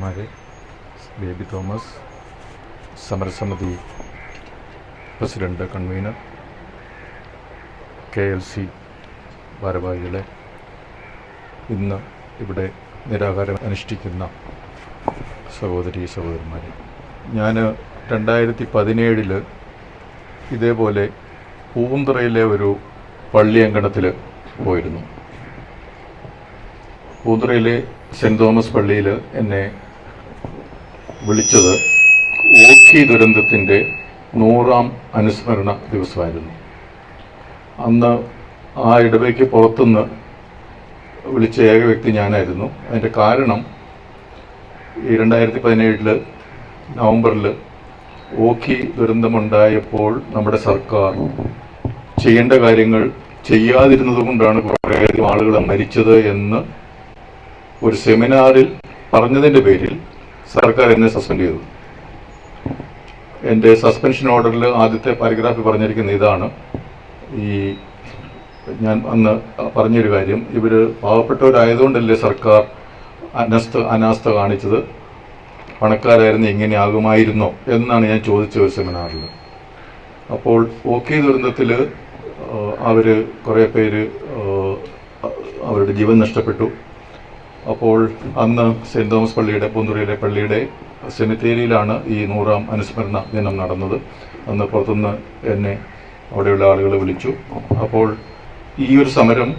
സഹോദരന്മാരെ ബേബി തോമസ് സമരസമിതി president convener K L C ഭാരവാഹികളെ ഇന്ന് ഇവിടെ നിരാഹാരം അനുഷ്ഠിക്കുന്ന സഹോദരി സഹോദരന്മാരെ. ഞാൻ രണ്ടായിരത്തി പതിനേഴിൽ ഇതേപോലെ പൂന്തറയിലെ ഒരു പള്ളിയങ്കണത്തിൽ പോയിരുന്നു. പൂന്തറയിലെ സെന്റ് തോമസ് പള്ളിയിൽ എന്നെ വിളിച്ചത് ഓഖി ദുരന്തത്തിന്റെ നൂറാം അനുസ്മരണ ദിവസമായിരുന്നു. അന്ന് ആ ഇടവയ്ക്ക് പുറത്തുനിന്ന് വിളിച്ച ഏക വ്യക്തി ഞാനായിരുന്നു. അതിന്റെ കാരണം ഈ രണ്ടായിരത്തി പതിനേഴിൽ നവംബറിൽ ഓഖി ദുരന്തമുണ്ടായപ്പോൾ നമ്മുടെ സർക്കാർ ചെയ്യേണ്ട കാര്യങ്ങൾ ചെയ്യാതിരുന്നത് കൊണ്ടാണ് കുറേയധികം ആളുകൾ മരിച്ചത് എന്ന് ഒരു സെമിനാറിൽ പറഞ്ഞതിന്റെ പേരിൽ സർക്കാർ എന്നെ സസ്പെൻഡ് ചെയ്തു. എന്റെ സസ്പെൻഷൻ ഓർഡറിൽ ആദ്യത്തെ പാരഗ്രാഫ് പറഞ്ഞിരിക്കുന്ന ഇതാണ്. ഈ ഞാൻ അന്ന് പറഞ്ഞൊരു കാര്യം. ഇവർ പാവപ്പെട്ടവരായതുകൊണ്ടല്ലേ സർക്കാർ അനസ്ഥ അനാസ്ഥ കാണിച്ചത്? പണക്കാരായിരുന്നു ഇങ്ങനെയാകുമായിരുന്നോ? എന്നാണ് ഞാൻ ചോദിച്ച ഒരു സെമിനാറിൽ അപ്പോൾ ഓക്കെ ദുരന്തത്തിൽ അവർ കുറേ പേര് അവരുടെ ജീവൻ നഷ്ടപ്പെട്ടു. അപ്പോൾ അന്ന് സെന്റ് തോമസ് പള്ളിയുടെ പൂന്തുറയിലെ പള്ളിയുടെ സെമിത്തേരിയിലാണ് ഈ നൂറാം അനുസ്മരണ ദിനം നടന്നത്. അന്ന് പുറത്തുനിന്ന് എന്നെ അവിടെയുള്ള ആളുകൾ വിളിച്ചു. അപ്പോൾ ഈ ഒരു സമരം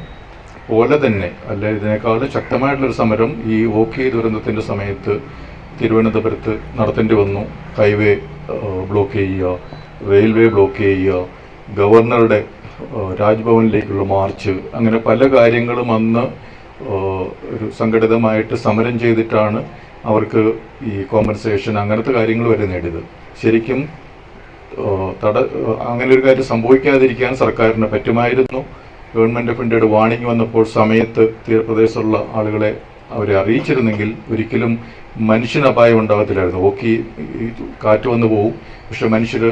പോലെ തന്നെ അല്ല ഇതിനേക്കാളും ശക്തമായിട്ടുള്ളൊരു സമരം ഈ ഓഖി ദുരന്തത്തിന്റെ സമയത്ത് തിരുവനന്തപുരത്ത് നടത്തേണ്ടി വന്നു. ഹൈവേ ബ്ലോക്ക് ചെയ്യുക റെയിൽവേ ബ്ലോക്ക് ചെയ്യുക ഗവർണറുടെ രാജ്ഭവനിലേക്കുള്ള മാർച്ച് അങ്ങനെ പല കാര്യങ്ങളും അന്ന് ഒരു സംഘടിതമായിട്ട് സമരം ചെയ്തിട്ടാണ് അവർക്ക് ഈ കോമ്പൻസേഷൻ അങ്ങനത്തെ കാര്യങ്ങൾ വരെ നേടിയത്. ശരിക്കും തട അങ്ങനെ ഒരു കാര്യം സംഭവിക്കാതിരിക്കാൻ സർക്കാരിന് പറ്റുമായിരുന്നു. ഗവൺമെന്റ് ഓഫ് ഇന്ത്യയുടെ വാണിംഗ് വന്നപ്പോൾ സമയത്ത് തീരപ്രദേശത്തുള്ള ആളുകളെ അവരെ അറിയിച്ചിരുന്നെങ്കിൽ ഒരിക്കലും മനുഷ്യന് അപായം ഉണ്ടാകത്തില്ലായിരുന്നു. ഓക്കി കാറ്റ് വന്നു പോവും. പക്ഷെ മനുഷ്യർ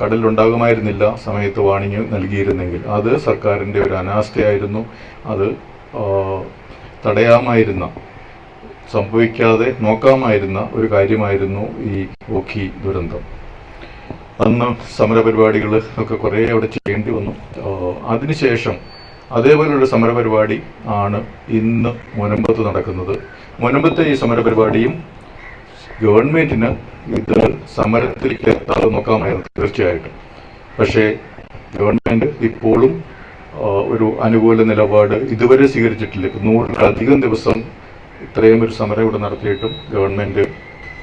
കടലിലുണ്ടാകുമായിരുന്നില്ല സമയത്ത് വാണിംഗ് നൽകിയിരുന്നെങ്കിൽ. അത് സർക്കാരിന്റെ ഒരു അനാസ്ഥയായിരുന്നു. അത് തടയാമായിരുന്ന സംഭവിക്കാതെ നോക്കാമായിരുന്ന ഒരു കാര്യമായിരുന്നു ഈ ഓഖി ദുരന്തം. അന്ന് സമരപരിപാടികൾ ഒക്കെ കുറേ അവിടെ ചെയ്യേണ്ടി വന്നു. അതിനുശേഷം അതേപോലെയുള്ള സമരപരിപാടി ആണ് ഇന്ന് മുനമ്പത്ത് നടക്കുന്നത്. മുനമ്പത്തെ ഈ സമരപരിപാടിയും ഗവൺമെന്റിന് ഇത് സമരത്തിലേക്ക് എത്താതെ നോക്കാമായിരുന്നു തീർച്ചയായിട്ടും. പക്ഷേ ഗവൺമെന്റ് ഇപ്പോഴും ഒരു അനുകൂല നിലപാട് ഇതുവരെ സ്വീകരിച്ചിട്ടില്ല. നൂറിലധികം ദിവസം ഇത്രയും ഒരു സമരം ഇവിടെ നടത്തിയിട്ടും ഗവൺമെന്റ്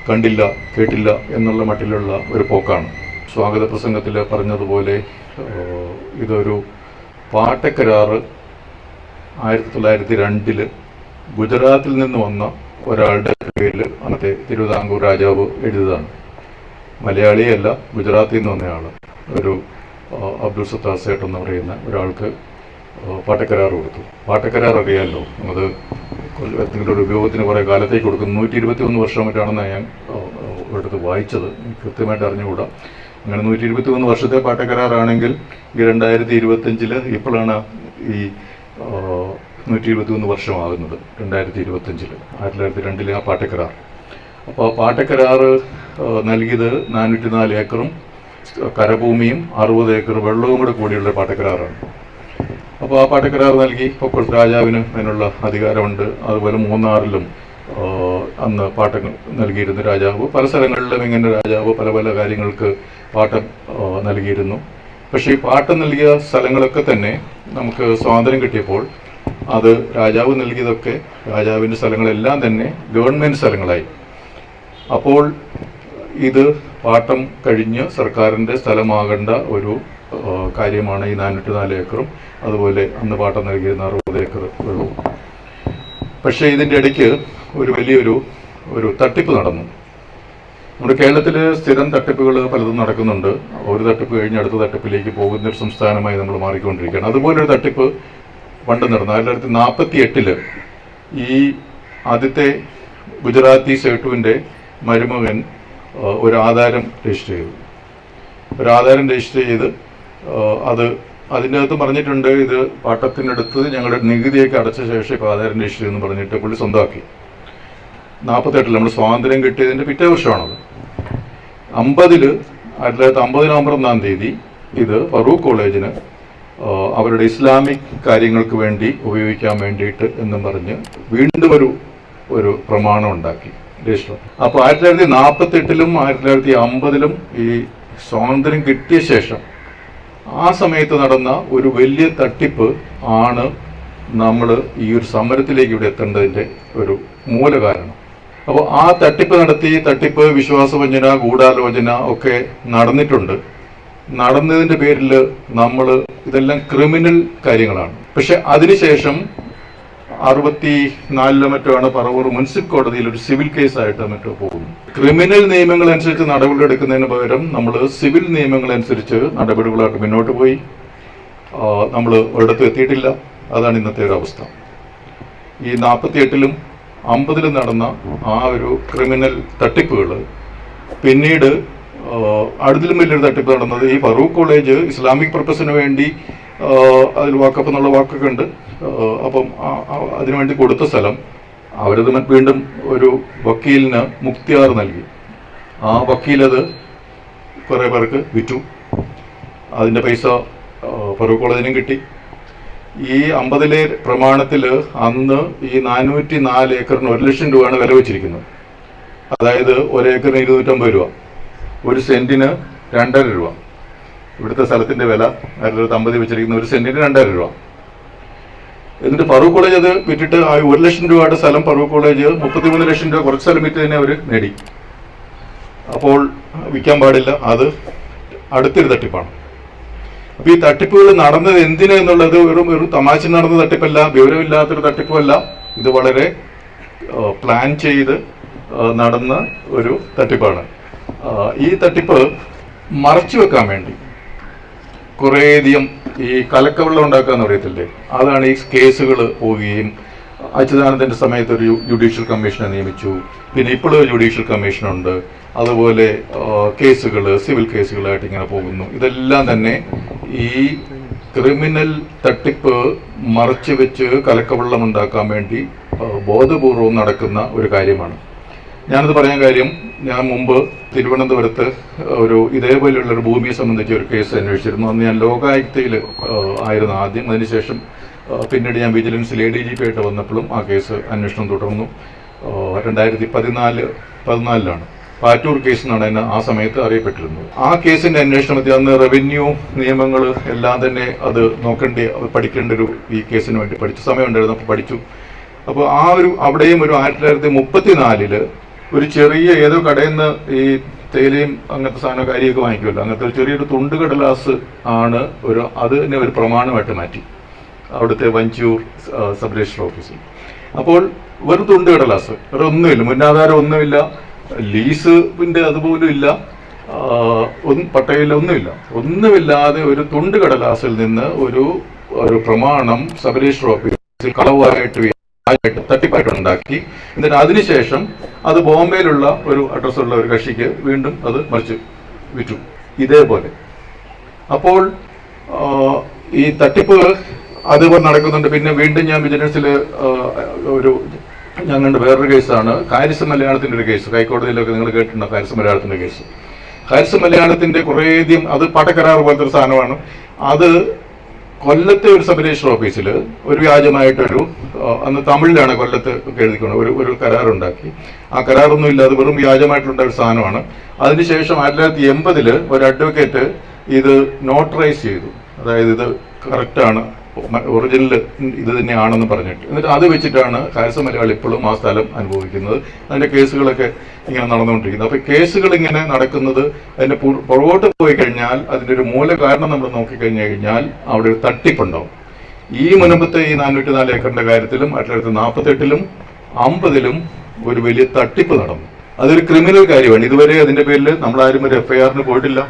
കണ്ടില്ല കേട്ടില്ല എന്നുള്ള മട്ടിലുള്ള ഒരു പോക്കാണ്. സ്വാഗത പ്രസംഗത്തിൽ പറഞ്ഞതുപോലെ ഇതൊരു പാട്ടക്കരാറ് ആയിരത്തി തൊള്ളായിരത്തി രണ്ടിൽ ഗുജറാത്തിൽ നിന്ന് വന്ന ഒരാളുടെ പേരിൽ അന്നത്തെ തിരുവിതാംകൂർ രാജാവ് എഴുതിയതാണ്. മലയാളിയല്ല ഗുജറാത്തിൽ നിന്ന് വന്നയാൾ ഒരു അബ്ദുൾ സത്താർ സേട്ട് എന്ന് പറയുന്ന ഒരാൾക്ക് പാട്ടക്കരാർ കൊടുത്തു. പാട്ടക്കരാർ അറിയാമല്ലോ അത് കൊല്ലത്തിന്റെ ഒരു ഉപയോഗത്തിന് കുറേ കാലത്തേക്ക് കൊടുക്കും നൂറ്റി ഇരുപത്തി ഒന്ന് വർഷം മറ്റാണെന്ന് ഞാൻ ഒരിടത്ത് വായിച്ചത്. കൃത്യമായിട്ട് അറിഞ്ഞുകൂടാ. അങ്ങനെ നൂറ്റി ഇരുപത്തി ഒന്ന് വർഷത്തെ പാട്ടക്കരാറാണെങ്കിൽ ഈ രണ്ടായിരത്തി ഇരുപത്തഞ്ചിൽ ഇപ്പോഴാണ് ഈ നൂറ്റി ഇരുപത്തി ഒന്ന് വർഷമാകുന്നത് രണ്ടായിരത്തി ഇരുപത്തഞ്ചിൽ ആയിരത്തി തൊള്ളായിരത്തി രണ്ടിലെ ആ പാട്ടക്കരാർ അപ്പോൾ ആ പാട്ടക്കരാർ നൽകിയത് നാനൂറ്റി നാല് ഏക്കറും കരഭൂമിയും അറുപത് ഏക്കർ വെള്ളവും കൂടെ കൂടിയുള്ള പാട്ടക്കരാറാണ്. അപ്പോൾ ആ പാട്ടക്കരാർ നൽകി. ഇപ്പോൾ രാജാവിന് അതിനുള്ള അധികാരമുണ്ട്. അതുപോലെ മൂന്നാറിലും അന്ന് പാട്ടം നൽകിയിരുന്നു രാജാവ്. പല സ്ഥലങ്ങളിലും ഇങ്ങനെ രാജാവ് പല പല കാര്യങ്ങൾക്ക് പാട്ടം നൽകിയിരുന്നു. പക്ഷേ ഈ പാട്ടം നൽകിയ സ്ഥലങ്ങളൊക്കെ തന്നെ നമുക്ക് സ്വാതന്ത്ര്യം കിട്ടിയപ്പോൾ അത് രാജാവ് നൽകിയതൊക്കെ രാജാവിന്റെ സ്ഥലങ്ങളെല്ലാം തന്നെ ഗവൺമെന്റ് സ്ഥലങ്ങളായി. അപ്പോൾ ഇത് പാട്ടം കഴിഞ്ഞ് സർക്കാരിന്റെ സ്ഥലമാകേണ്ട ഒരു കാര്യമാണ് ഈ നാനൂറ്റി നാല് ഏക്കറും. അതുപോലെ അന്ന് പാട്ടം നൽകിയിരുന്ന അറുപത് ഏക്കർ വെള്ളവും. പക്ഷേ ഇതിന്റെ ഇടയ്ക്ക് ഒരു വലിയൊരു ഒരു തട്ടിപ്പ് നടന്നു. നമ്മുടെ കേരളത്തിൽ സ്ഥിരം തട്ടിപ്പുകൾ പലതും നടക്കുന്നുണ്ട്. ഒരു തട്ടിപ്പ് കഴിഞ്ഞ് അടുത്ത തട്ടിപ്പിലേക്ക് പോകുന്ന ഒരു സംസ്ഥാനമായി നമ്മൾ മാറിക്കൊണ്ടിരിക്കുകയാണ്. അതുപോലൊരു തട്ടിപ്പ് പണ്ട് നടന്നു. ആയിരത്തി തൊള്ളായിരത്തി നാൽപ്പത്തി എട്ടിൽ ഈ ആദ്യത്തെ ഗുജറാത്തി സേട്ടുവിന്റെ മരുമകൻ ഒരു ആധാരം രജിസ്റ്റർ ചെയ്തു. ഒരു ആധാരം രജിസ്റ്റർ ചെയ്ത് അത് അതിന്റെ അകത്ത് പറഞ്ഞിട്ടുണ്ട് ഇത് പാട്ടത്തിനടുത്ത് ഞങ്ങളുടെ നികുതിയൊക്കെ അടച്ച ശേഷം ഇപ്പോൾ ആധാരം രജിസ്റ്റർ എന്ന് പറഞ്ഞിട്ട് പുള്ളി സ്വന്തമാക്കി. നാൽപ്പത്തെട്ടിൽ നമ്മൾ സ്വാതന്ത്ര്യം കിട്ടിയതിന്റെ പിറ്റേ വർഷമാണത്. അമ്പതിൽ ആയിരത്തി തൊള്ളായിരത്തി അമ്പത് നവംബർ ഒന്നാം തീയതി ഇത് ഫറൂഖ് കോളേജിന് അവരുടെ ഇസ്ലാമിക് കാര്യങ്ങൾക്ക് വേണ്ടി ഉപയോഗിക്കാൻ വേണ്ടിയിട്ട് എന്നും പറഞ്ഞ് വീണ്ടും ഒരു ഒരു പ്രമാണം ഉണ്ടാക്കി. രജിസ്റ്റർ. അപ്പോൾ ആയിരത്തി തൊള്ളായിരത്തി നാൽപ്പത്തി എട്ടിലും ആയിരത്തി തൊള്ളായിരത്തി അമ്പതിലും ഈ സ്വാതന്ത്ര്യം കിട്ടിയ ശേഷം ആ സമയത്ത് നടന്ന ഒരു വലിയ തട്ടിപ്പ് ആണ് നമ്മൾ ഈ ഒരു സമരത്തിലേക്ക് ഇവിടെ എത്തേണ്ടതിന്റെ ഒരു മൂലകാരണം. അപ്പോൾ ആ തട്ടിപ്പ് നടത്തി തട്ടിപ്പ് വിശ്വാസവഞ്ചന ഗൂഢാലോചന ഒക്കെ നടന്നിട്ടുണ്ട്. നടന്നതിന്റെ പേരിൽ നമ്മൾ ഇതെല്ലാം ക്രിമിനൽ കാര്യങ്ങളാണ്. പക്ഷെ അതിനുശേഷം അറുപത്തി നാലിലോ മറ്റോ ആണ് പറവൂർ മുനിസിപ്പൽ കോടതിയിൽ ഒരു സിവിൽ കേസായിട്ട് മറ്റോ പോകുന്നു ക്രിമിനൽ നിയമങ്ങൾ അനുസരിച്ച് നടപടികളെടുക്കുന്നതിന് പകരം നമ്മൾ സിവിൽ നിയമങ്ങൾ അനുസരിച്ച് നടപടികളായിട്ട് മുന്നോട്ട് പോയി. നമ്മൾ ഒരിടത്തും എത്തിയിട്ടില്ല. അതാണ് ഇന്നത്തെ ഒരു അവസ്ഥ. ഈ നാൽപ്പത്തി എട്ടിലും അമ്പതിലും നടന്ന ആ ഒരു ക്രിമിനൽ തട്ടിപ്പുകൾ പിന്നീട് അടുത്തിലും വലിയൊരു തട്ടിപ്പ് നടന്നത് ഈ ഫറൂഖ് കോളേജ് ഇസ്ലാമിക് പർപ്പസിന് വേണ്ടി അതിൽ വാക്കപ്പ് എന്നുള്ള വാക്കൊക്കെ ഉണ്ട്. അപ്പം അതിനുവേണ്ടി കൊടുത്ത സ്ഥലം അവരത് വീണ്ടും ഒരു വക്കീലിന് മുക്തിയാർ നൽകി. ആ വക്കീലത് കുറേ പേർക്ക് വിറ്റു. അതിന്റെ പൈസ ഫറൂഖ് കോളേജിനും കിട്ടി. ഈ അമ്പതിലെ പ്രമാണത്തിൽ അന്ന് ഈ നാനൂറ്റി നാല് ഏക്കറിന് ഒരു ലക്ഷം രൂപയാണ് വില വെച്ചിരിക്കുന്നത്. അതായത് ഒരു ഏക്കറിന് ഇരുന്നൂറ്റമ്പത് രൂപ. ഒരു സെന്റിന് രണ്ടര രൂപ. ഇവിടുത്തെ സ്ഥലത്തിന്റെ വില അമ്പതിൽ വെച്ചിരിക്കുന്ന ഒരു സെന്റിന് രണ്ടര രൂപ. എന്നിട്ട് ഫറൂഖ് കോളേജ് അത് വിറ്റിട്ട് ആ ഒരു ലക്ഷം രൂപയുടെ സ്ഥലം ഫറൂഖ് കോളേജ് മുപ്പത്തിമൂന്ന് ലക്ഷം രൂപ കുറച്ച് സ്ഥലം വിറ്റ് തന്നെ അവർ നേടി. അപ്പോൾ വിൽക്കാൻ പാടില്ല. അത് അടുത്തൊരു തട്ടിപ്പാണ്. അപ്പൊ ഈ തട്ടിപ്പുകൾ നടന്നത് എന്തിനു എന്നുള്ളത് വെറും ഒരു തമാശ നടന്ന തട്ടിപ്പല്ല വിവരമില്ലാത്തൊരു തട്ടിപ്പല്ല ഇത് വളരെ പ്ലാൻ ചെയ്ത് നടന്ന ഒരു തട്ടിപ്പാണ്. ഈ തട്ടിപ്പ് മറച്ചു വെക്കാൻ വേണ്ടി കുറേയധികം ഈ കലക്കവെള്ളം ഉണ്ടാക്കാന്ന് പറയത്തില്ലേ അതാണ് ഈ കേസുകൾ പോവുകയും അച്യുതാനന്ദന്റെ സമയത്ത് ഒരു ജുഡീഷ്യൽ കമ്മീഷനെ നിയമിച്ചു. പിന്നെ ഇപ്പോഴും ജുഡീഷ്യൽ കമ്മീഷനുണ്ട് അതുപോലെ കേസുകൾ സിവിൽ കേസുകളായിട്ട് ഇങ്ങനെ പോകുന്നു. ഇതെല്ലാം തന്നെ ഈ ക്രിമിനൽ തട്ടിപ്പ് മറച്ചു വെച്ച് കലക്കവെള്ളം ഉണ്ടാക്കാൻ വേണ്ടി ബോധപൂർവം നടക്കുന്ന ഒരു കാര്യമാണ്. ഞാനത് പറയാൻ കാര്യം ഞാൻ മുമ്പ് തിരുവനന്തപുരത്ത് ഒരു ഇതേപോലെയുള്ള ഒരു ഭൂമിയെ സംബന്ധിച്ച് ഒരു കേസ് അന്വേഷിച്ചിരുന്നു. അന്ന് ഞാൻ ലോകായുക്തയിൽ ആയിരുന്നു ആദ്യം. അതിനുശേഷം പിന്നീട് ഞാൻ വിജിലൻസിൽ എ ഡി ജി പി ആയിട്ട് വന്നപ്പോഴും ആ കേസ് അന്വേഷണം തുടർന്നു. രണ്ടായിരത്തി പതിനാല് പതിനാലിലാണ്. പാറ്റൂർ കേസ് എന്നാണ് എന്നെ ആ സമയത്ത് അറിയപ്പെട്ടിരുന്നത്. ആ കേസിന്റെ അന്വേഷണത്തിൽ അന്ന് റവന്യൂ നിയമങ്ങൾ എല്ലാം തന്നെ അത് നോക്കേണ്ടി പഠിക്കേണ്ട ഒരു ഈ കേസിന് വേണ്ടി പഠിച്ചു സമയം ഉണ്ടായിരുന്നു അപ്പോൾ പഠിച്ചു. അപ്പോൾ ആ ഒരു അവിടെയും ഒരു ആയിരത്തി തൊള്ളായിരത്തി മുപ്പത്തിനാലിൽ ഒരു ചെറിയ ഏതോ കടയിൽ നിന്ന് ഈ തേയിലയും അങ്ങനത്തെ സാധനം കാര്യമൊക്കെ വാങ്ങിക്കുമല്ലോ. അങ്ങനത്തെ ഒരു ചെറിയൊരു തുണ്ട് കടലാസ് ആണ് ഒരു അതിനെ ഒരു പ്രമാണമായിട്ട് മാറ്റി. അവിടുത്തെ വഞ്ചൂർ സബ് രജിസ്റ്റർ ഓഫീസിൽ. അപ്പോൾ വെറും തുണ്ട് കടലാസ് വേറെ ഒന്നുമില്ല. മുന്നാധാരം ഒന്നുമില്ല. ലീസിന്റെ അതുപോലും ഇല്ല. ഒന്നും പട്ടയില്ല ഒന്നുമില്ല. ഒന്നുമില്ലാതെ ഒരു തുണ്ട് കടലാസിൽ നിന്ന് ഒരു ഒരു പ്രമാണം സബ് രജിസ്റ്റർ ഓഫീസിൽ കളവായിട്ട് ആയിട്ട് തട്ടിപ്പായിട്ട് ഉണ്ടാക്കി. എന്നിട്ട് അതിനുശേഷം അത് ബോംബെയിലുള്ള ഒരു അഡ്രസ്സുള്ള ഒരു കക്ഷിക്ക് വീണ്ടും അത് മറിച്ച് വിറ്റു. ഇതേപോലെ. അപ്പോൾ ഈ തട്ടിപ്പ് അതേപോലെ നടക്കുന്നുണ്ട്. പിന്നെ വീണ്ടും ഞാൻ വിജിലൻസിൽ ഒരു ഞാൻ കണ്ട വേറൊരു കേസാണ്. ഹാരിസ് മലയാളത്തിന്റെ ഒരു കേസ്. ഹൈക്കോടതിയിലൊക്കെ നിങ്ങൾ കേട്ടിട്ടുണ്ടോ ഹാരിസ് മലയാളത്തിന്റെ കേസ്? ഹാരിസ് മലയാളത്തിന്റെ കുറേയധികം അത് പടക്കരാർ പോലത്തെ ഒരു സാധനമാണ്. അത് കൊല്ലത്തെ ഒരു സബ് രജിസ്റ്റർ ഓഫീസിൽ ഒരു വ്യാജമായിട്ടൊരു അന്ന് തമിഴിലാണ് കൊല്ലത്ത് ഒക്കെ എഴുതിക്കൊണ്ട് ഒരു ഒരു കരാറുണ്ടാക്കി. ആ കരാറൊന്നും ഇല്ലാതെ വെറും വ്യാജമായിട്ടുള്ള ഒരു സാധനമാണ്. അതിനുശേഷം ആയിരത്തി തൊള്ളായിരത്തി എൺപതിൽ ഒരു അഡ്വക്കേറ്റ് ഇത് നോട്ടറൈസ് ചെയ്തു. അതായത് ഇത് കറക്റ്റാണ് ഒറിജിനൽ ഇത് തന്നെയാണെന്ന് പറഞ്ഞിട്ട്. എന്നിട്ട് അത് വെച്ചിട്ടാണ് കാരസ മലയാളി ഇപ്പോഴും ആ സ്ഥലം അനുഭവിക്കുന്നത്. അതിന്റെ കേസുകളൊക്കെ ഇങ്ങനെ നടന്നുകൊണ്ടിരിക്കുന്നത് അപ്പൊ കേസുകൾ ഇങ്ങനെ നടക്കുന്നത് അതിന്റെ പുറ- പുറകോട്ട് പോയി കഴിഞ്ഞാൽ അതിന്റെ ഒരു മൂല കാരണം നമ്മൾ നോക്കിക്കഴിഞ്ഞു കഴിഞ്ഞാൽ അവിടെ ഒരു തട്ടിപ്പുണ്ടാവും. ഈ മുൻപത്തെ ഈ നാനൂറ്റി നാല് ഏക്കറിന്റെ കാര്യത്തിലും ആയിരത്തി തൊള്ളായിരത്തി നാൽപ്പത്തെട്ടിലും അമ്പതിലും ഒരു വലിയ തട്ടിപ്പ് നടന്നു. അതൊരു ക്രിമിനൽ കാര്യമാണ്. ഇതുവരെ അതിന്റെ പേരിൽ നമ്മൾ ആരും ഒരു എഫ്ഐആറിന് പോയിട്ടില്ല.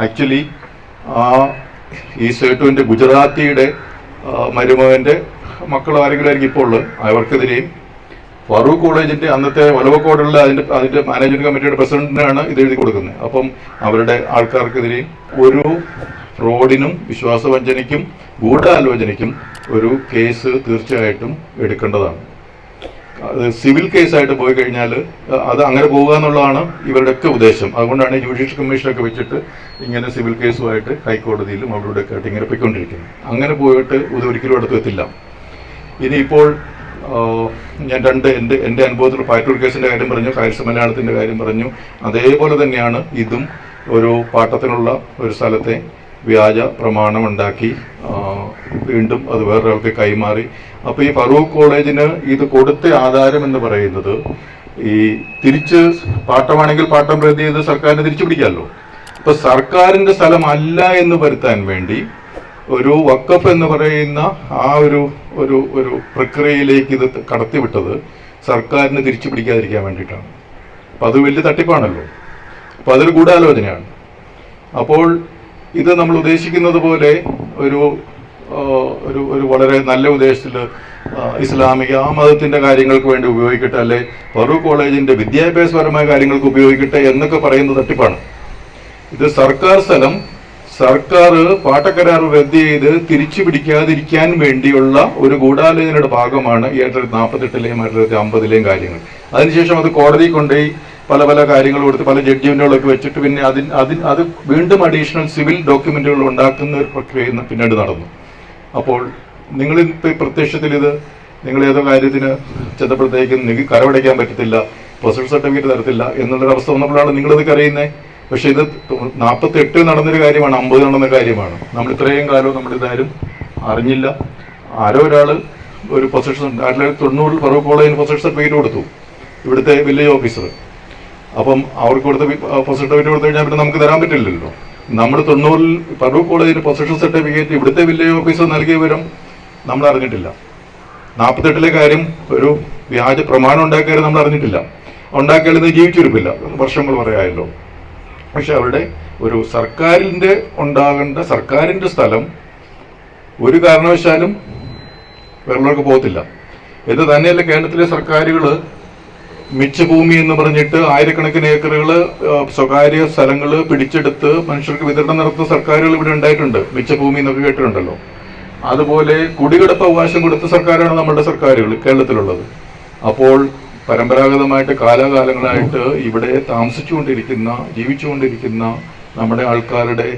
ആക്ച്വലി ആ ഈ സേട്ടുവിന്റെ ഗുജറാത്തിയുടെ ആ, മരുമകന്റെ മക്കൾ ആരെങ്കിലും ആയിരിക്കും ഇപ്പോൾ ഉള്ളത്? അവർക്കെതിരെയും. ഫറൂഖ് കോളേജിന്റെ അന്നത്തെ ഒലവക്കോടുള്ള അതിന്റെ അതിന്റെ മാനേജ്മെന്റ് കമ്മിറ്റിയുടെ പ്രസിഡന്റിനാണ് ഇത് എഴുതി കൊടുക്കുന്നത്. അപ്പം അവരുടെ ആൾക്കാർക്കെതിരെയും ഒരു ഫ്രോഡിനും വിശ്വാസവഞ്ചനയ്ക്കും ഗൂഢാലോചനയ്ക്കും ഒരു കേസ് തീർച്ചയായിട്ടും എടുക്കേണ്ടതാണ്. സിവിൽ കേസായിട്ട് പോയി കഴിഞ്ഞാൽ അത് അങ്ങനെ പോകുക എന്നുള്ളതാണ് ഇവരുടെയൊക്കെ ഉദ്ദേശം. അതുകൊണ്ടാണ് ജുഡീഷ്യൽ കമ്മീഷനൊക്കെ വെച്ചിട്ട് ഇങ്ങനെ സിവിൽ കേസുമായിട്ട് ഹൈക്കോടതിയിലും അവിടെ ഇവിടെയൊക്കെ ആയിട്ട് ഇങ്ങനെ പോയിക്കൊണ്ടിരിക്കുന്നത്. അങ്ങനെ പോയിട്ട് ഇത് ഒരിക്കലും അടുത്ത് എത്തില്ല. ഇനിയിപ്പോൾ ഞാൻ രണ്ട് എന്റെ എന്റെ അനുഭവത്തിൽ പാറ്റൂർ കേസിന്റെ കാര്യം പറഞ്ഞു കാഴ്ച മലയാളത്തിന്റെ കാര്യം പറഞ്ഞു. അതേപോലെ തന്നെയാണ് ഇതും ഒരു പാട്ടത്തിനുള്ള ഒരു സ്ഥലത്തെ വ്യാജ പ്രമാണം ഉണ്ടാക്കി വീണ്ടും അത് വേറൊരാൾക്ക് കൈമാറി. അപ്പോൾ ഈ ഫറൂഖ് കോളേജിന് ഇത് കൊടുത്ത ആധാരം എന്ന് പറയുന്നത് ഈ തിരിച്ച് പാട്ടമാണെങ്കിൽ പാട്ടം പ്രതി ചെയ്ത് സർക്കാരിനെ തിരിച്ചു പിടിക്കാമല്ലോ. അപ്പൊ സർക്കാരിന്റെ സ്ഥലമല്ല എന്ന് വരുത്താൻ വേണ്ടി ഒരു വക്കഫ് എന്ന് പറയുന്ന ആ ഒരു ഒരു ഒരു പ്രക്രിയയിലേക്ക് ഇത് കടത്തിവിട്ടത് സർക്കാരിന് തിരിച്ചു പിടിക്കാതിരിക്കാൻ വേണ്ടിയിട്ടാണ്. അപ്പൊ അത് വലിയ തട്ടിപ്പാണല്ലോ. അപ്പൊ അതൊരു ഗൂഢാലോചനയാണ്. അപ്പോൾ ഇത് നമ്മൾ ഉദ്ദേശിക്കുന്നത് പോലെ ഒരു ഒരു ഒരു വളരെ നല്ല ഉദ്ദേശത്തിൽ ഇസ്ലാമിക ആ മതത്തിന്റെ കാര്യങ്ങൾക്ക് വേണ്ടി ഉപയോഗിക്കട്ടെ അല്ലെ ഫറൂഖ് കോളേജിന്റെ വിദ്യാഭ്യാസപരമായ കാര്യങ്ങൾക്ക് ഉപയോഗിക്കട്ടെ എന്നൊക്കെ പറയുന്നത് തട്ടിപ്പാണ്. ഇത് സർക്കാർ സ്ഥലം സർക്കാർ പാട്ടക്കരാർ റദ്ദ് ചെയ്ത് തിരിച്ചു പിടിക്കാതിരിക്കാൻ വേണ്ടിയുള്ള ഒരു ഗൂഢാലോചനയുടെ ഭാഗമാണ് ഏഴായിരത്തി നാൽപ്പത്തെട്ടിലെയും ആയിരത്തി തൊള്ളായിരത്തി അമ്പതിലെയും കാര്യങ്ങൾ. അതിനുശേഷം അത് കോടതി കൊണ്ടുപോയി പല പല കാര്യങ്ങൾ കൊടുത്ത് പല ജഡ്ജ്മെന്റുകളൊക്കെ വെച്ചിട്ട് പിന്നെ അതിന് അതിന് അത് വീണ്ടും അഡീഷണൽ സിവിൽ ഡോക്യുമെന്റുകൾ ഉണ്ടാക്കുന്ന ഒരു പ്രക്രിയ പിന്നീട് നടന്നു. അപ്പോൾ നിങ്ങൾ പ്രത്യക്ഷത്തിൽ ഇത് നിങ്ങൾ ഏതോ കാര്യത്തിന് ചെന്നപ്പോഴത്തേക്കും നിങ്ങൾക്ക് കരമടയ്ക്കാൻ പറ്റത്തില്ല പൊസിഷൻ സർട്ടിഫിക്കറ്റ് തരത്തില്ല എന്നുള്ളൊരു അവസ്ഥ വന്നപ്പോഴാണ് നിങ്ങളിത് കരയുന്നത് പക്ഷേ ഇത് നാൽപ്പത്തി എട്ട് നടന്നൊരു കാര്യമാണ് അമ്പത് നടന്ന കാര്യമാണ്. നമ്മൾ ഇത്രയും കാലവും നമ്മൾ ഇതാരും അറിഞ്ഞില്ല. ആരോ ഒരാൾ ഒരു പൊസിഷൻ ആയിരത്തി തൊള്ളായിരത്തി തൊണ്ണൂറിൽ ഫറൂഖ് കോളേജിന് പൊസിഷൻ സർട്ടിഫിക്കറ്റ് കൊടുത്തു. ഇവിടുത്തെ വില്ലേജ് ഓഫീസർ അപ്പം അവർക്ക് കൊടുത്ത പൊസിഷൻ സർട്ടിഫിക്കറ്റ് കൊടുത്തു കഴിഞ്ഞാൽ പിന്നെ നമുക്ക് തരാൻ പറ്റില്ലല്ലോ. നമ്മൾ തൊണ്ണൂറിൽ ഫറൂഖ് കോളേജിന് പൊസിഷൻ സർട്ടിഫിക്കറ്റ് ഇവിടുത്തെ വില്ലേജ് ഓഫീസർ നൽകിയ വിവരം നമ്മൾ അറിഞ്ഞിട്ടില്ല. നാൽപ്പത്തെട്ടിലെ കാര്യം ഒരു വ്യാജ പ്രമാണം ഉണ്ടാക്കിയാലും നമ്മൾ അറിഞ്ഞിട്ടില്ല. ഉണ്ടാക്കിയാലും ജീവിച്ചിരിപ്പില്ല. വർഷങ്ങൾ പറയായല്ലോ. പക്ഷെ അവരുടെ ഒരു സർക്കാരിന്റെ ഉണ്ടാകേണ്ട സർക്കാരിന്റെ സ്ഥലം ഒരു കാരണവശാലും വെള്ളമൊക്കെ പോകത്തില്ല. ഇത് തന്നെയല്ല കേരളത്തിലെ സർക്കാരുകൾ മിച്ചഭൂമി എന്ന് പറഞ്ഞിട്ട് ആയിരക്കണക്കിന് ഏക്കറുകൾ സ്വകാര്യ സ്ഥലങ്ങൾ പിടിച്ചെടുത്ത് മനുഷ്യർക്ക് വിതരണം നടത്തുന്ന സർക്കാരുകൾ ഇവിടെ ഉണ്ടായിട്ടുണ്ട്. മിച്ചഭൂമി എന്നൊക്കെ കേട്ടിട്ടുണ്ടല്ലോ. അതുപോലെ കുടികിടപ്പ് അവകാശം കൊടുത്ത സർക്കാരാണ് നമ്മുടെ സർക്കാരുകൾ കേരളത്തിലുള്ളത്. അപ്പോൾ പരമ്പരാഗതമായിട്ട് കാലാകാലങ്ങളായിട്ട് ഇവിടെ താമസിച്ചുകൊണ്ടിരിക്കുന്ന ജീവിച്ചുകൊണ്ടിരിക്കുന്ന നമ്മുടെ ആൾക്കാരുടെ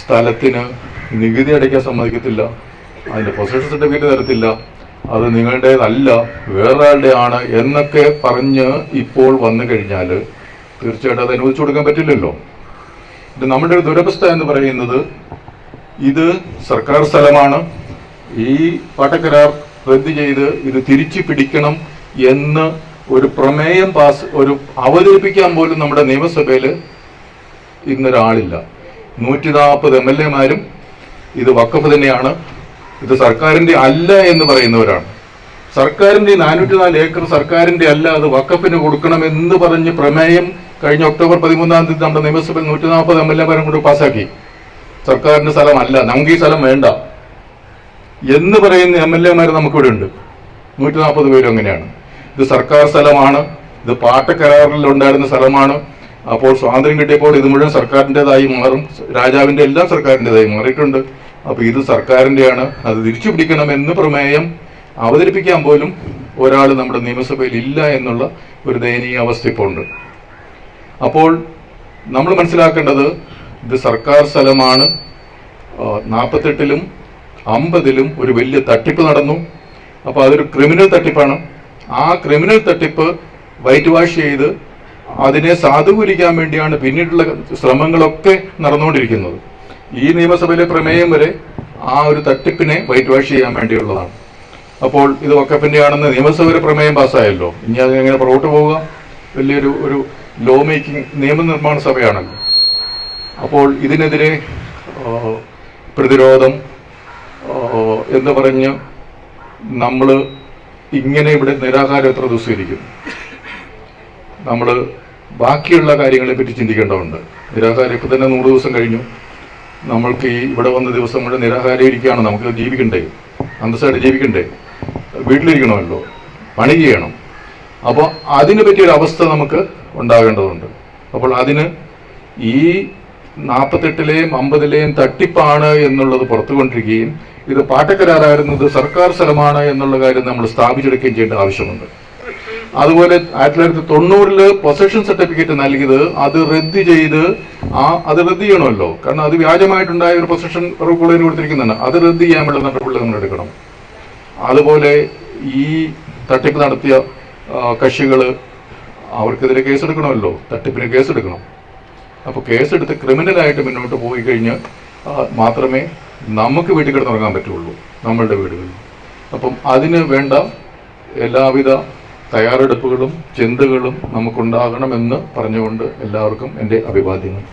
സ്ഥലത്തിന് നികുതി അടയ്ക്കാൻ സമ്മതിക്കത്തില്ല അതിന്റെ പൊസഷൻ സർട്ടിഫിക്കറ്റ് തരത്തില്ല. അത് നിങ്ങളുടേതല്ല വേറൊരാളുടെ ആണ് എന്നൊക്കെ പറഞ്ഞ് ഇപ്പോൾ വന്നു കഴിഞ്ഞാൽ തീർച്ചയായിട്ടും അത് അനുവദിച്ചു കൊടുക്കാൻ പറ്റില്ലല്ലോ. ഇത് നമ്മുടെ ഒരു ദുരവസ്ഥ എന്ന് പറയുന്നത് ഇത് സർക്കാർ സ്ഥലമാണ്. ഈ പാട്ടക്കരാർ റദ്ദ് ചെയ്ത് ഇത് തിരിച്ചു പിടിക്കണം എന്ന് ഒരു പ്രമേയം പാസ് ഒരു അവതരിപ്പിക്കാൻ പോലും നമ്മുടെ നിയമസഭയിൽ ഇന്നൊരാളില്ല. നൂറ്റി നാൽപ്പത് എം എൽ എമാരും ഇത് വക്കഫ് തന്നെയാണ്. ഇത് സർക്കാരിന്റെ അല്ല എന്ന് പറയുന്നവരാണ്. സർക്കാരിന്റെ നാനൂറ്റി നാല് ഏക്കർ സർക്കാരിന്റെ അല്ല അത് വക്കപ്പിന് കൊടുക്കണം എന്ന് പറഞ്ഞ് പ്രമേയം കഴിഞ്ഞ ഒക്ടോബർ പതിമൂന്നാം തീയതി നമ്മുടെ നിയമസഭയിൽ നൂറ്റി നാൽപ്പത് എം എൽ എമാരും കൂടി പാസ്സാക്കി സർക്കാരിന്റെ സ്ഥലമല്ല നമുക്ക് ഈ സ്ഥലം വേണ്ട. എന്ന് പറയുന്ന എം എൽ എമാർ നമുക്കിവിടെ ഉണ്ട്. നൂറ്റി നാൽപ്പത് പേരും അങ്ങനെയാണ്. ഇത് സർക്കാർ സ്ഥലമാണ് ഇത് പാട്ട കരാറിൽ ഉണ്ടായിരുന്ന സ്ഥലമാണ്. അപ്പോൾ സ്വാതന്ത്ര്യം കിട്ടിയപ്പോൾ ഇത് മുഴുവൻ സർക്കാരിന്റെതായി മാറും. രാജാവിന്റെ എല്ലാം സർക്കാരിന്റെതായി മാറിയിട്ടുണ്ട്. അപ്പോൾ ഇത് സർക്കാരിന്റെയാണ്. അത് തിരിച്ചു പിടിക്കണം എന്ന് പ്രമേയം അവതരിപ്പിക്കാൻ പോലും ഒരാൾ നമ്മുടെ നിയമസഭയിൽ ഇല്ല എന്നുള്ള ഒരു ദയനീയ അവസ്ഥ ഇപ്പോൾ ഉണ്ട്. അപ്പോൾ നമ്മൾ മനസ്സിലാക്കേണ്ടത് ഇത് സർക്കാർ സ്ഥലമാണ്. നാൽപ്പത്തെട്ടിലും അമ്പതിലും ഒരു വലിയ തട്ടിപ്പ് നടന്നു. അപ്പോൾ അതൊരു ക്രിമിനൽ തട്ടിപ്പാണ്. ആ ക്രിമിനൽ തട്ടിപ്പ് വൈറ്റ് വാഷ് ചെയ്ത് അതിനെ സാധൂകരിക്കാൻ വേണ്ടിയാണ് പിന്നീടുള്ള ശ്രമങ്ങളൊക്കെ നടന്നുകൊണ്ടിരിക്കുന്നത്. ഈ നിയമസഭയിലെ പ്രമേയം വരെ ആ ഒരു തട്ടിപ്പിനെ വൈറ്റ് വാഷ് ചെയ്യാൻ വേണ്ടിയുള്ളതാണ്. അപ്പോൾ ഇത് വക്കഫിന്റെ ആണെന്ന് നിയമസഭയിലെ പ്രമേയം പാസ്സായല്ലോ. ഇനി അത് എങ്ങനെ പുറകോട്ട് പോവുക? വലിയൊരു ഒരു ലോ മേക്കിംഗ് നിയമനിർമ്മാണ സഭയാണല്ലോ. അപ്പോൾ ഇതിനെതിരെ പ്രതിരോധം എന്ന് പറഞ്ഞ് നമ്മൾ ഇങ്ങനെ ഇവിടെ നിരാകാരം എത്ര ദിവസം നമ്മൾ ബാക്കിയുള്ള കാര്യങ്ങളെ പറ്റി ചിന്തിക്കേണ്ടതുണ്ട്. നിരാകാരം ഇപ്പം തന്നെ നൂറ് ദിവസം കഴിഞ്ഞു. നമ്മൾക്ക് ഈ ഇവിടെ വന്ന ദിവസം മുഴുവൻ നിരാഹാരം ഇരിക്കുകയാണ് നമുക്ക് ജീവിക്കണ്ടേ? അന്തസ്സായിട്ട് ജീവിക്കണ്ടേ? വീട്ടിലിരിക്കണമല്ലോ. പണി ചെയ്യണം. അപ്പോൾ അതിനെ പറ്റിയൊരു അവസ്ഥ നമുക്ക് ഉണ്ടാകേണ്ടതുണ്ട്. അപ്പോൾ അതിന് ഈ നാൽപ്പത്തെട്ടിലെയും അമ്പതിലെയും തട്ടിപ്പാണ് എന്നുള്ളത് പുറത്തു കൊണ്ടിരിക്കുകയും ഇത് പാട്ടക്കരാറായിരുന്നത് സർക്കാർ സ്ഥലമാണ് എന്നുള്ള കാര്യം നമ്മൾ സ്ഥാപിച്ചെടുക്കുകയും ചെയ്യേണ്ട ആവശ്യമുണ്ട്. അതുപോലെ ആയിരത്തി തൊള്ളായിരത്തി തൊണ്ണൂറിൽ പൊസഷൻ സർട്ടിഫിക്കറ്റ് നൽകിയത് അത് റദ്ദ് ചെയ്ത് ആ അത് റദ്ദ് ചെയ്യണമല്ലോ. കാരണം അത് വ്യാജമായിട്ടുണ്ടായ ഒരു പൊസഷൻ റൂക്കുള്ളതിന് കൊടുത്തിരിക്കുന്നതാണ് അത് റദ്ദ് ചെയ്യാനുള്ള നടപടികൾ നമ്മൾ എടുക്കണം. അതുപോലെ ഈ തട്ടിപ്പ് നടത്തിയ കക്ഷികൾ അവർക്കെതിരെ കേസെടുക്കണമല്ലോ. തട്ടിപ്പിന് കേസെടുക്കണം. അപ്പോൾ കേസെടുത്ത് ക്രിമിനലായിട്ട് മുന്നോട്ട് പോയി കഴിഞ്ഞ് മാത്രമേ നമുക്ക് വീട്ടിൽ കിടന്നുറങ്ങാൻ പറ്റുള്ളൂ. നമ്മളുടെ വീടുകളിൽ. അപ്പം അതിന് വേണ്ട എല്ലാവിധ തയ്യാറെടുപ്പുകളും ചിന്തകളും നമുക്കുണ്ടാകണമെന്ന് പറഞ്ഞുകൊണ്ട് എല്ലാവർക്കും എന്റെ അഭിവാദ്യങ്ങൾ.